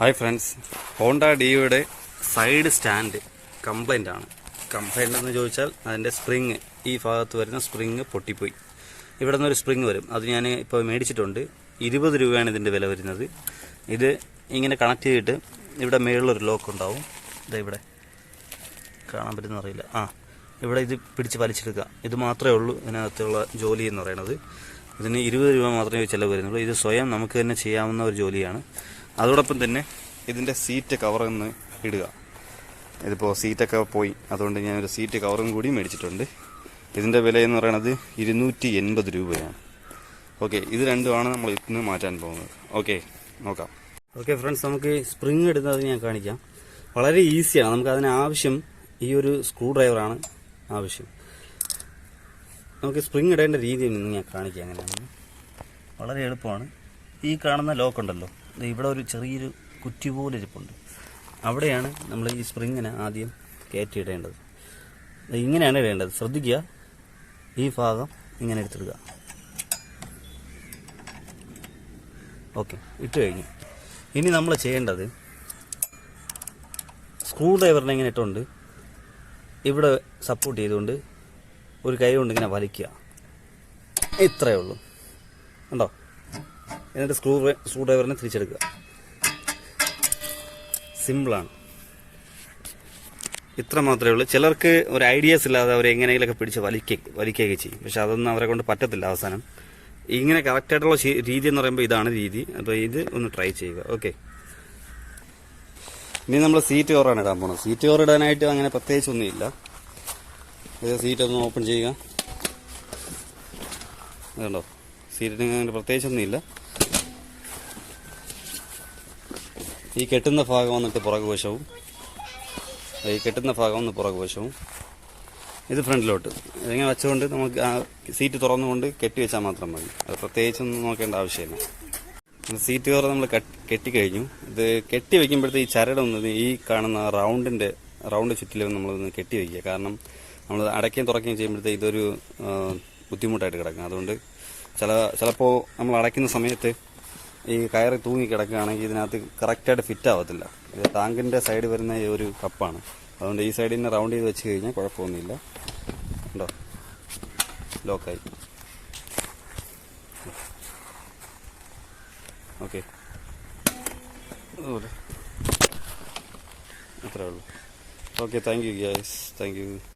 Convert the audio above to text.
Hi friends Honda ഡിയുടെ side stand complaint ആണ്. Complaint എന്ന് ചോദിച്ചാൽ അതിന്റെ സ്പ്രിങ് ഈ ഭാഗത്ത് വരുന്ന സ്പ്രിങ് പൊട്ടിപ്പോയി. ഇവിടെ നിന്നൊരു സ്പ്രിങ് വരും. അത് ഞാൻ ഇപ്പോൾ മേടിച്ചിട്ടുണ്ട്. ഇരുപത് രൂപയാണ് ഇതിന്റെ വില വരുന്നത്. ഇത് ഇങ്ങനെ കണക്ട് ചെയ്തിട്ട് ഇവിടെ മേളിലൊരു ലോക്ക് ഉണ്ടാവും. ഇതാ ഇവിടെ. കാണാൻ പറ്റുന്ന അറിയില്ല. ആ ഇവിടെ ഇത് പിടിച്ച് വലിച്ചെടുക്കുക. ഇത് മാത്രമേ ഉള്ളൂ ഇതിനകത്തുള്ള ജോലി എന്ന് പറയുന്നത്. ഇതിന് ഇരുപത് രൂപ മാത്രമേ ചിലവ് വരുന്നുള്ളൂ. ഇത് സ്വയം നമുക്ക് തന്നെ ചെയ്യാവുന്ന ഒരു ജോലിയാണ്. അതോടൊപ്പം തന്നെ ഇതിന്റെ സീറ്റ് കവറൊന്ന് ഇടുക. ഇതിപ്പോൾ സീറ്റൊക്കെ പോയി. അതുകൊണ്ട് ഞാനൊരു സീറ്റ് കവറും കൂടി മേടിച്ചിട്ടുണ്ട്. ഇതിന്റെ വില എന്ന് പറയുന്നത് ഇരുന്നൂറ്റി എൺപത് രൂപയാണ്. ഓക്കെ ഇത് രണ്ടുമാണ് നമ്മൾ ഇന്ന് മാറ്റാൻ പോകുന്നത്. ഓക്കെ നോക്കാം. ഓക്കെ ഫ്രണ്ട്സ് നമുക്ക് സ്പ്രിങ് ഇടുന്നത് ഞാൻ കാണിക്കാം. വളരെ ഈസിയാണ് നമുക്ക് അതിന് ആവശ്യം ഈ ഒരു സ്ക്രൂ ഡ്രൈവറാണ് ആവശ്യം. നമുക്ക് സ്പ്രിങ് ഇടേണ്ട രീതി ഞാൻ കാണിക്കാം അങ്ങനെയാണ് വളരെ എളുപ്പമാണ്. ഈ കാണുന്ന ലോക്ക് ഉണ്ടല്ലോ. ഇവിടെ ഒരു ചെറിയൊരു കുറ്റി പോലെ ഇരിപ്പുണ്ട്. അവിടെയാണ് നമ്മൾ ഈ സ്പ്രിങ്ങിനെ ആദ്യം കയറ്റിയിടേണ്ടത്. ഇങ്ങനെയാണ് ഇടേണ്ടത്. ശ്രദ്ധിക്കുക. ഈ ഭാഗം ഇങ്ങനെ എടുത്തിടുക. ഓക്കെ ഇട്ട് കഴിഞ്ഞു. ഇനി നമ്മൾ ചെയ്യേണ്ടത് സ്ക്രൂ ഡ്രൈവറിനെ ഇങ്ങനെ ഇട്ടുകൊണ്ട് ഇവിടെ സപ്പോർട്ട് ചെയ്തുകൊണ്ട് ഒരു കൈ കൊണ്ട് ഇങ്ങനെ വലിക്കുക. ഇത്രയേ ഉള്ളൂ. കണ്ടോ? എന്നിട്ട് സ്ക്രൂ സ്ക്രൂ ഡ്രൈവറിനെ തിരിച്ചെടുക്കുക. സിമ്പിളാണ് ഇത്ര മാത്രമേ ഉള്ളൂ. ചിലർക്ക് ഒരു ഐഡിയാസ് ഇല്ലാതെ അവർ എങ്ങനെയെങ്കിലൊക്കെ പിടിച്ച് വലിക്കുക വലിക്കുകയൊക്കെ ചെയ്യും. പക്ഷെ അതൊന്നും അവരെ കൊണ്ട് പറ്റത്തില്ല അവസാനം. ഇങ്ങനെ കറക്റ്റായിട്ടുള്ള രീതി എന്ന് പറയുമ്പോൾ ഇതാണ് രീതി. അപ്പോൾ ഇത് ഒന്ന് ട്രൈ ചെയ്യുക. ഓക്കെ ഇനി നമ്മൾ സീറ്റ് കവറാണ് ഇടാൻ പോകുന്നത് സീറ്റ് കവർ ഇടാനായിട്ട് അങ്ങനെ പ്രത്യേകിച്ചൊന്നുമില്ല സീറ്റ് ഒന്ന് ഓപ്പൺ ചെയ്യുക. അതുണ്ടോ സീറ്റിന് അങ്ങനെ പ്രത്യേകിച്ചൊന്നുമില്ല ഈ കെട്ടുന്ന ഭാഗം വന്നിട്ട് പുറകു വശവും ഈ കെട്ടുന്ന ഭാഗം ഒന്ന് പുറകു വശവും ഇത് ഫ്രണ്ടിലോട്ട്. ഇതിങ്ങനെ വെച്ചുകൊണ്ട് നമുക്ക് ആ സീറ്റ് തുറന്നുകൊണ്ട് കെട്ടി വെച്ചാൽ മാത്രം മതി. അത് പ്രത്യേകിച്ചൊന്നും നോക്കേണ്ട ആവശ്യമില്ല. സീറ്റ് കവർ നമ്മൾ കെട്ടി കഴിഞ്ഞു ഇത് കെട്ടി വെക്കുമ്പോഴത്തെ ഈ ചരടൊന്ന് ഈ കാണുന്ന റൗണ്ടിന്റെ റൗണ്ട് ചുറ്റിലും നമ്മളൊന്ന് കെട്ടി വെക്കുക. കാരണം നമ്മൾ അടയ്ക്കുകയും തുറക്കുകയും ചെയ്യുമ്പോഴത്തെ ഇതൊരു ബുദ്ധിമുട്ടായിട്ട് കിടക്കും. അതുകൊണ്ട് ചില ചിലപ്പോൾ നമ്മൾ അടയ്ക്കുന്ന സമയത്ത് ഈ കയറി തൂങ്ങി കിടക്കുകയാണെങ്കിൽ ഇതിനകത്ത് കറക്റ്റായിട്ട് ഫിറ്റ് ആവത്തില്ല. ഇത് ടാങ്കിന്റെ സൈഡ് വരുന്ന ഒരു കപ്പാണ്. അതുകൊണ്ട് ഈ സൈഡിൽ നിന്ന് റൗണ്ട് ചെയ്ത് വെച്ച് കഴിഞ്ഞാൽ കുഴപ്പമൊന്നുമില്ല. ഉണ്ടോ ലോക്കായി ഓക്കെ അതുപോലെ അത്രേ ഉള്ളൂ. Okay thank you guys thank you